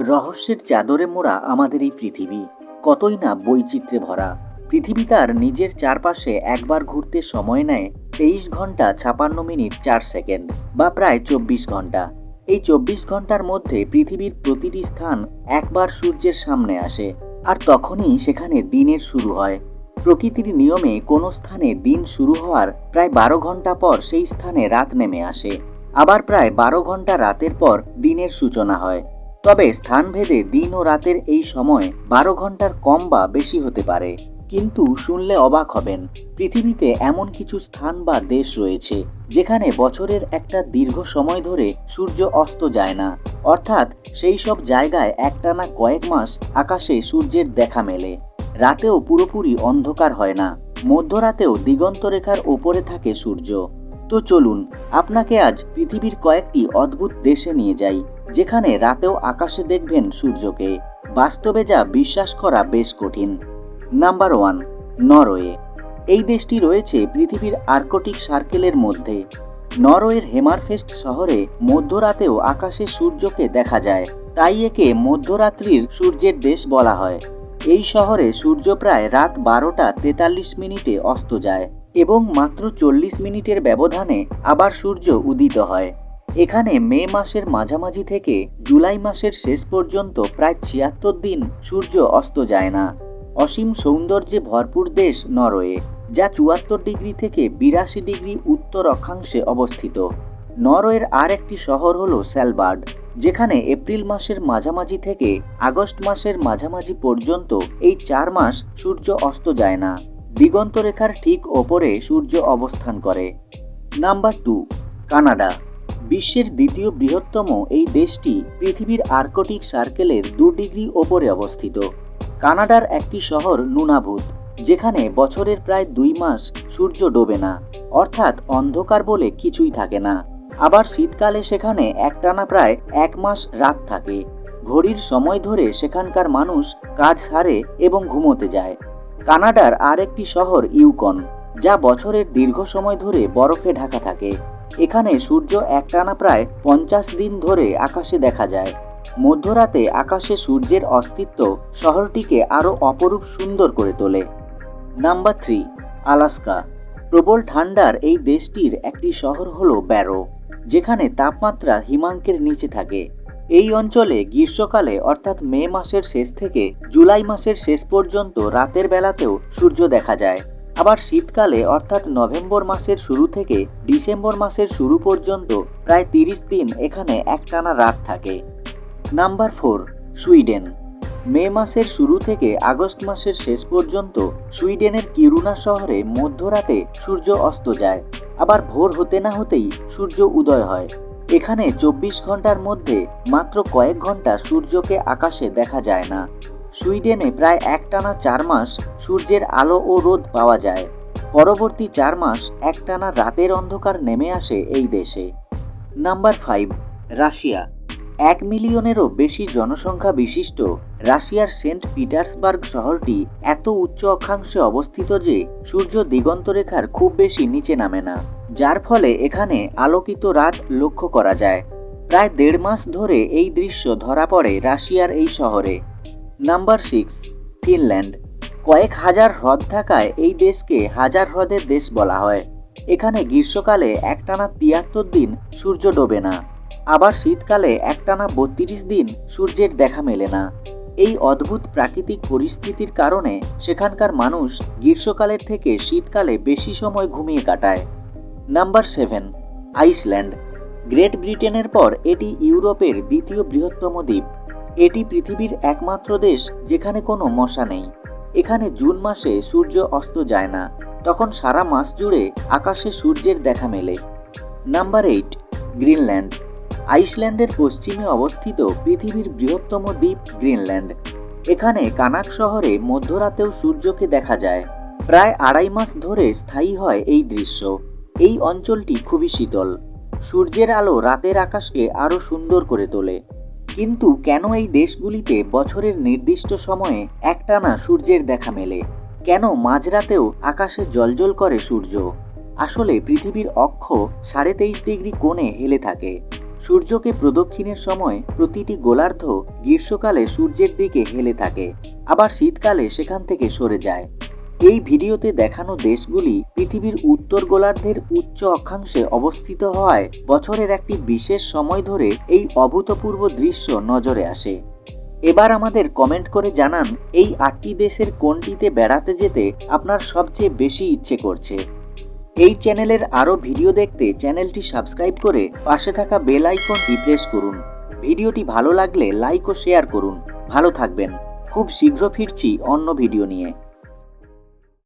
রহস্যের চাদরে মোড়া আমাদের এই পৃথিবী। কতই না বৈচিত্র্যে ভরা। পৃথিবী তার নিজের চারপাশে একবার ঘুরতে সময় নেয় তেইশ ঘণ্টা ছাপান্ন মিনিট চার সেকেন্ড বা প্রায় চব্বিশ ঘণ্টা। এই চব্বিশ ঘণ্টার মধ্যে পৃথিবীর প্রতিটি স্থান একবার সূর্যের সামনে আসে আর তখনই সেখানে দিনের শুরু হয়। প্রকৃতির নিয়মে কোনো স্থানে দিন শুরু হওয়ার প্রায় বারো ঘণ্টা পর সেই স্থানে রাত নেমে আসে। আবার প্রায় বারো ঘণ্টা রাতের পর দিনের সূচনা হয়। তবে স্থানভেদে দিন ও রাতের এই সময় বারো ঘণ্টার কম বা বেশি হতে পারে। কিন্তু শুনলে অবাক হবেন, পৃথিবীতে এমন কিছু স্থান বা দেশ রয়েছে, যেখানে বছরের একটা দীর্ঘ সময় ধরে সূর্য অস্ত যায় না। অর্থাৎ সেই সব জায়গায় একটানা কয়েক মাস আকাশে সূর্যের দেখা মেলে। রাতেও পুরোপুরি অন্ধকার হয় না, মধ্যরাতেও দিগন্তরেখার ওপরে থাকে সূর্য। তো চলুন, আপনাকে আজ পৃথিবীর কয়েকটি অদ্ভুত দেশে নিয়ে যাই। যেখানে রাতেও আকাশে দেখবেন সূর্যকে। বাস্তবে যা বিশ্বাস করা বেশ কঠিন। Number one, Norway. এই দেশটি রয়েছে পৃথিবীর আর্কটিক সার্কেলের মধ্যে। নরওয়ের হেমারফেস্ট শহরে মধ্যরাতেও আকাশে সূর্যকে দেখা যায়। তাই একে মধ্যরাত্রির সূর্যের দেশ বলা হয়। এই শহরে সূর্য প্রায় রাত বারোটা তেতাল্লিশ মিনিটে অস্ত যায় এবং মাত্র চল্লিশ মিনিটের ব্যবধানে আবার সূর্য উদিত হয়। এখানে মে মাসের মাঝামাঝি থেকে জুলাই মাসের শেষ পর্যন্ত প্রায় ছিয়াত্তর দিন সূর্য অস্ত যায় না। অসীম সৌন্দর্যে ভরপুর দেশ নরওয়ে, যা চুয়াত্তর ডিগ্রি থেকে বিরাশি ডিগ্রি উত্তর অক্ষাংশে অবস্থিত। নরওয়ের আর একটি শহর হল স্যালবার্ড, যেখানে এপ্রিল মাসের মাঝামাঝি থেকে আগস্ট মাসের মাঝামাঝি পর্যন্ত এই চার মাস সূর্য অস্ত যায় না। দিগন্তরেখার ঠিক ওপরে সূর্য অবস্থান করে। Number two, Canada. বিশ্বের দ্বিতীয় বৃহত্তম এই দেশটি পৃথিবীর আর্কটিক সার্কেলের দু ডিগ্রি ওপরে অবস্থিত। কানাডার একটি শহর নুনাভূত, যেখানে বছরের প্রায় দুই মাস সূর্য ডোবে না, অর্থাৎ অন্ধকার বলে কিছুই থাকে না। আবার শীতকালে সেখানে একটানা প্রায় এক মাস রাত থাকে। ঘড়ির সময় ধরে সেখানকার মানুষ কাজ সারে এবং ঘুমোতে যায়। কানাডার আর একটি শহর ইউকন, যা বছরের দীর্ঘ সময় ধরে বরফে ঢাকা থাকে। এখানে সূর্য একটানা প্রায় পঞ্চাশ দিন ধরে আকাশে দেখা যায়। মধ্যরাতে আকাশে সূর্যের অস্তিত্ব শহরটিকে আরও অপরূপ সুন্দর করে তোলে। Number three, Alaska. প্রবল ঠান্ডার এই দেশটির একটি শহর হলো ব্যারো, যেখানে তাপমাত্রা হিমাঙ্কের নিচে থাকে। এই অঞ্চলে গ্রীষ্মকালে, অর্থাৎ মে মাসের শেষ থেকে জুলাই মাসের শেষ পর্যন্ত রাতের বেলাতেও সূর্য দেখা যায়। আবার শীতকালে, অর্থাৎ নভেম্বর মাসের শুরু থেকে ডিসেম্বর মাসের শুরু পর্যন্ত প্রায় তিরিশ দিন এখানে একটানা রাত থাকে। Number four, Sweden. মে মাসের শুরু থেকে আগস্ট মাসের শেষ পর্যন্ত সুইডেনের কিরুনা শহরে মধ্যরাতে সূর্য অস্ত যায়। আবার ভোর হতে না হতেই সূর্য উদয় হয়। এখানে চব্বিশ ঘণ্টার মধ্যে মাত্র কয়েক ঘণ্টা সূর্যকে আকাশে দেখা যায় না। সুইডেনে প্রায় একটানা চার মাস সূর্যের আলো ও রোদ পাওয়া যায়। পরবর্তী চার মাস একটানা রাতের অন্ধকার নেমে আসে এই দেশে। Number five, Russia. এক মিলিয়নেরও বেশি জনসংখ্যা বিশিষ্ট রাশিয়ার সেন্ট পিটার্সবার্গ শহরটি এত উচ্চ অক্ষাংশে অবস্থিত যে সূর্য দিগন্তরেখার খুব বেশি নিচে নামে না, যার ফলে এখানে আলোকিত রাত লক্ষ্য করা যায়। প্রায় দেড় মাস ধরে এই দৃশ্য ধরা পড়ে রাশিয়ার এই শহরে। নাম্বার সিক্স ফিনল্যান্ড কয়েক হাজার হ্রদ থাকায় এই দেশকে হাজার হ্রদের দেশ বলা হয়। এখানে গ্রীষ্মকালে একটানা তিয়াত্তর দিন সূর্য ডোবে না। আবার শীতকালে একটানা বত্রিশ দিন সূর্যের দেখা মেলে না। এই অদ্ভুত প্রাকৃতিক পরিস্থিতির কারণে সেখানকার মানুষ গ্রীষ্মকালের থেকে শীতকালে বেশি সময় ঘুমিয়ে কাটায়। নাম্বার সেভেন আইসল্যান্ড গ্রেট ব্রিটেনের পর এটি ইউরোপের দ্বিতীয় বৃহত্তম দ্বীপ। এটি পৃথিবীর একমাত্র দেশ যেখানে কোনো মশা নেই। এখানে জুন মাসে সূর্য অস্ত যায় না, তখন সারা মাস জুড়ে আকাশে সূর্যের দেখা মেলে। Number eight, Greenland. আইসল্যান্ডের পশ্চিমে অবস্থিত পৃথিবীর বৃহত্তম দ্বীপ গ্রিনল্যান্ড। এখানে কানাক শহরে মধ্যরাতেও সূর্যকে দেখা যায়। প্রায় আড়াই মাস ধরে স্থায়ী হয় এই দৃশ্য। এই অঞ্চলটি খুবই শীতল। সূর্যের আলো রাতের আকাশকে আরও সুন্দর করে তোলে। কিন্তু কেন এই দেশগুলিতে বছরের নির্দিষ্ট সময়ে একটানা সূর্যের দেখা মেলে? কেন মাঝরাতেও আকাশে জলজল করে সূর্য? আসলে পৃথিবীর অক্ষ সাড়ে তেইশ ডিগ্রি কোণে হেলে থাকে। সূর্যকে প্রদক্ষিণের সময় প্রতিটি গোলার্ধ গ্রীষ্মকালে সূর্যের দিকে হেলে থাকে, আবার শীতকালে সেখান থেকে সরে যায়। এই ভিডিওতে দেখানো দেশগুলি পৃথিবীর উত্তর গোলার্ধের উচ্চ অক্ষাংশে অবস্থিত হওয়ায় বছরের একটি বিশেষ সময় ধরে এই অভূতপূর্ব দৃশ্য নজরে আসে। এবার আমাদের কমেন্ট করে জানান, এই আটটি দেশের কোনটিতে বেড়াতে যেতে আপনার সবচেয়ে বেশি ইচ্ছে করছে? এই চ্যানেলের আরও ভিডিও দেখতে চ্যানেলটি সাবস্ক্রাইব করে পাশে থাকা বেল আইকনটি প্রেস করুন। ভিডিওটি ভালো লাগলে লাইক ও শেয়ার করুন। ভালো থাকবেন। খুব শীঘ্র ফিরছি অন্য ভিডিও নিয়ে।